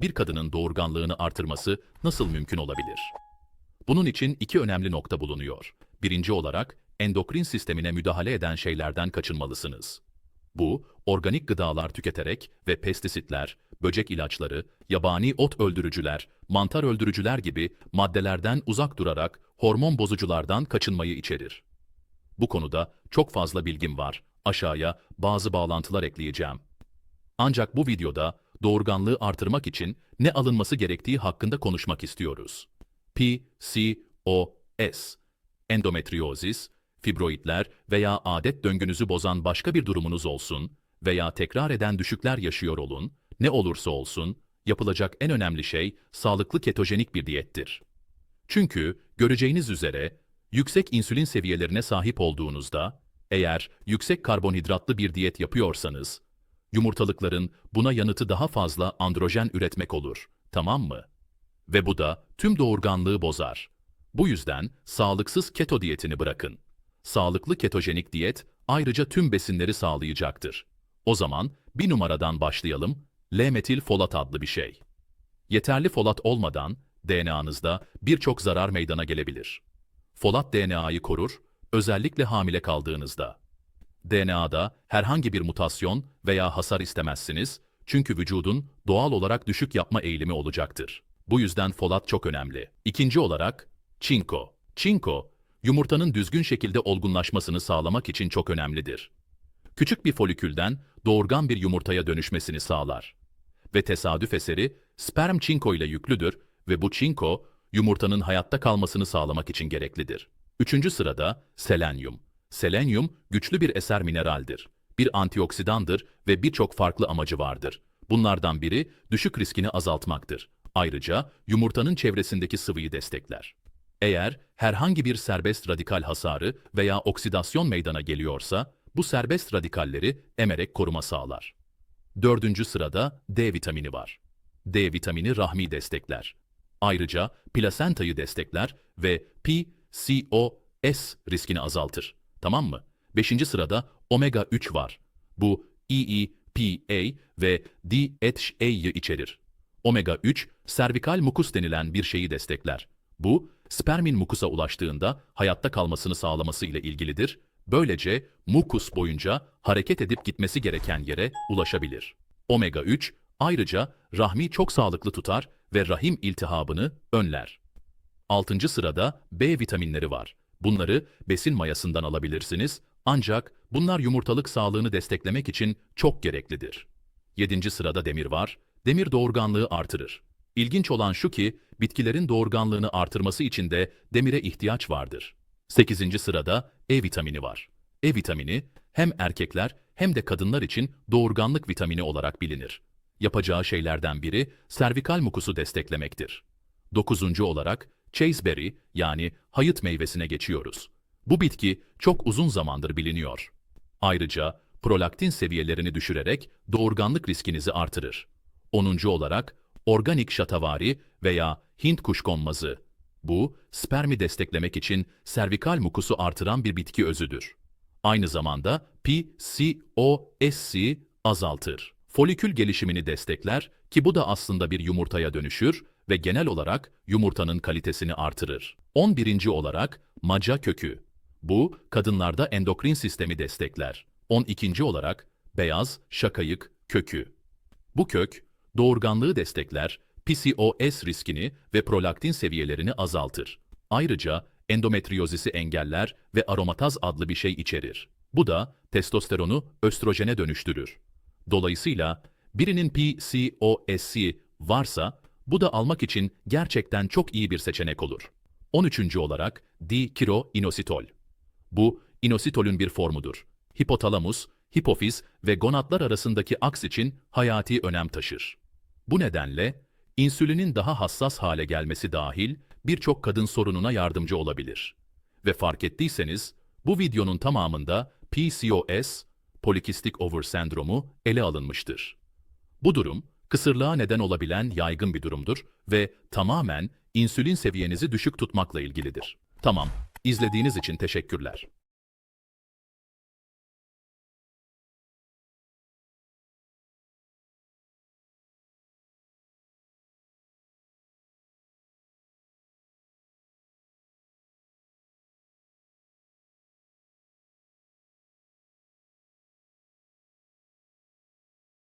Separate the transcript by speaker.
Speaker 1: bir kadının doğurganlığını artırması nasıl mümkün olabilir? Bunun için iki önemli nokta bulunuyor. Birinci olarak endokrin sistemine müdahale eden şeylerden kaçınmalısınız. Bu, organik gıdalar tüketerek ve pestisitler, böcek ilaçları, yabani ot öldürücüler, mantar öldürücüler gibi maddelerden uzak durarak hormon bozuculardan kaçınmayı içerir. Bu konuda çok fazla bilgim var. Aşağıya bazı bağlantılar ekleyeceğim. Ancak bu videoda doğurganlığı artırmak için ne alınması gerektiği hakkında konuşmak istiyoruz. PCOS, endometriozis, fibroidler veya adet döngünüzü bozan başka bir durumunuz olsun veya tekrar eden düşükler yaşıyor olun, ne olursa olsun, yapılacak en önemli şey sağlıklı ketojenik bir diyettir. Çünkü göreceğiniz üzere yüksek insülin seviyelerine sahip olduğunuzda, eğer yüksek karbonhidratlı bir diyet yapıyorsanız, yumurtalıkların buna yanıtı daha fazla androjen üretmek olur, tamam mı? Ve bu da tüm doğurganlığı bozar. Bu yüzden sağlıksız keto diyetini bırakın. Sağlıklı ketojenik diyet ayrıca tüm besinleri sağlayacaktır. O zaman bir numaradan başlayalım, L-metil folat adlı bir şey. Yeterli folat olmadan DNA'nızda birçok zarar meydana gelebilir. Folat DNA'yı korur, özellikle hamile kaldığınızda. DNA'da herhangi bir mutasyon veya hasar istemezsiniz çünkü vücudun doğal olarak düşük yapma eğilimi olacaktır. Bu yüzden folat çok önemli. İkinci olarak çinko. Çinko, yumurtanın düzgün şekilde olgunlaşmasını sağlamak için çok önemlidir. Küçük bir folikülden doğurgan bir yumurtaya dönüşmesini sağlar. Ve tesadüf eseri sperm çinko ile yüklüdür ve bu çinko yumurtanın hayatta kalmasını sağlamak için gereklidir. Üçüncü sırada selenyum. Selenyum güçlü bir eser mineraldir. Bir antioksidandır ve birçok farklı amacı vardır. Bunlardan biri düşük riskini azaltmaktır. Ayrıca yumurtanın çevresindeki sıvıyı destekler. Eğer herhangi bir serbest radikal hasarı veya oksidasyon meydana geliyorsa, bu serbest radikalleri emerek koruma sağlar. Dördüncü sırada D vitamini var. D vitamini rahmi destekler. Ayrıca plasentayı destekler ve PCOS riskini azaltır. Tamam mı? Beşinci sırada omega 3 var. Bu EEPA ve DHA'yı içerir. Omega 3, servikal mukus denilen bir şeyi destekler. Bu, spermin mukusa ulaştığında hayatta kalmasını sağlaması ile ilgilidir. Böylece mukus boyunca hareket edip gitmesi gereken yere ulaşabilir. Omega 3 ayrıca rahmi çok sağlıklı tutar ve rahim iltihabını önler. Altıncı sırada B vitaminleri var. Bunları besin mayasından alabilirsiniz ancak bunlar yumurtalık sağlığını desteklemek için çok gereklidir. Yedinci sırada demir var. Demir doğurganlığı artırır. İlginç olan şu ki bitkilerin doğurganlığını artırması için de demire ihtiyaç vardır. Sekizinci sırada E vitamini var. E vitamini hem erkekler hem de kadınlar için doğurganlık vitamini olarak bilinir. Yapacağı şeylerden biri servikal mukusu desteklemektir. Dokuzuncu olarak chaseberry yani hayıt meyvesine geçiyoruz. Bu bitki çok uzun zamandır biliniyor. Ayrıca prolaktin seviyelerini düşürerek doğurganlık riskinizi artırır. 10. olarak organik şatavari veya Hint kuşkonmazı. Bu, spermi desteklemek için servikal mukusu artıran bir bitki özüdür. Aynı zamanda PCOS'i azaltır. Folikül gelişimini destekler ki bu da aslında bir yumurtaya dönüşür ve genel olarak yumurtanın kalitesini artırır. 11. olarak maca kökü. Bu, kadınlarda endokrin sistemi destekler. 12. olarak beyaz şakayık kökü. Bu kök, doğurganlığı destekler, PCOS riskini ve prolaktin seviyelerini azaltır. Ayrıca endometriozisi engeller ve aromataz adlı bir şey içerir. Bu da testosteronu östrojene dönüştürür. Dolayısıyla birinin PCOS'i varsa bu da almak için gerçekten çok iyi bir seçenek olur. 13. olarak D-kiroinositol. Bu, inositolün bir formudur. Hipotalamus, hipofiz ve gonadlar arasındaki aks için hayati önem taşır. Bu nedenle insülinin daha hassas hale gelmesi dahil birçok kadın sorununa yardımcı olabilir. Ve fark ettiyseniz bu videonun tamamında PCOS, polikistik over sendromu ele alınmıştır. Bu durum kısırlığa neden olabilen yaygın bir durumdur ve tamamen insülin seviyenizi düşük tutmakla ilgilidir. Tamam, izlediğiniz için teşekkürler.